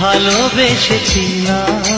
ভালোবেসেছিলাম।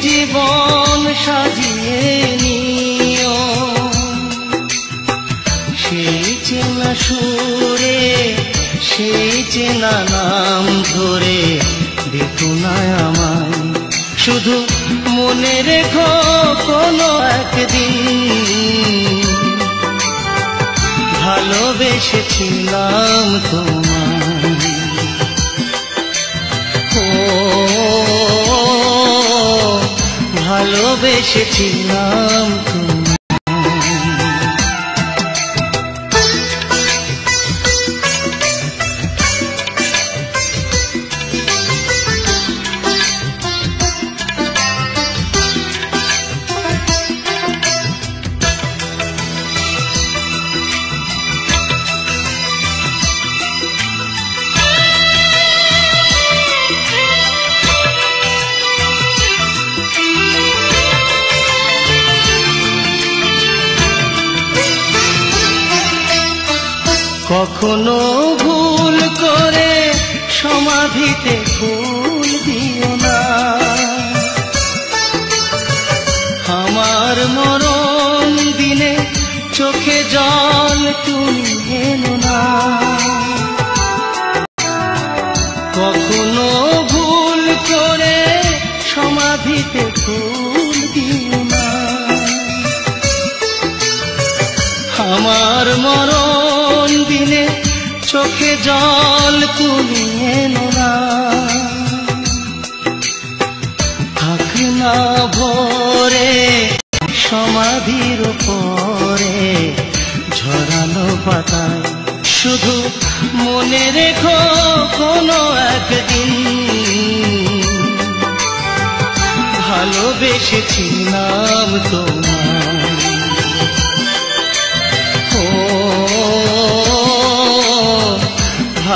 জীবন সাজিয়ে নিও। সেই চেনা সুরে, সেই চেনা নাম ধরে বেতুনায় আমায়। শুধু মনে রেখো কোনো একদিন। ভালোবেসেছিলাম তোমায়। ও ভালোবেসেছিলাম। কখনো ভুল করে সমাধিতে ফুল দিও না। আমার মরণ দিনে চোখে জল তুমি এলো না। কখনো ভুল করে সমাধিতে ফুল দিও না। আমার মরণ দিনে চোখে জল তুমি এলো না। থাক না ভরে, সমাধির পরে ঝরানো পাতায় শুধু মনে রেখো কোনো একদিন। ভালোবেসেছিলাম তোমায়।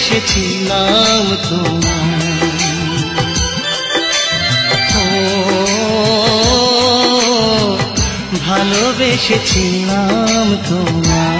ভালোবেসেছিলাম তোমার ভালোবেসেছিলাম তোমায়।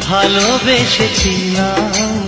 ভালোবেসেছিলাম।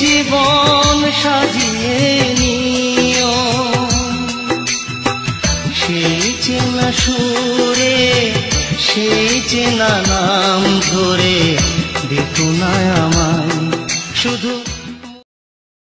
জীবন সাজিয়ে নিও। সেই চেনা সুরে সেই চেনা নাম ধরে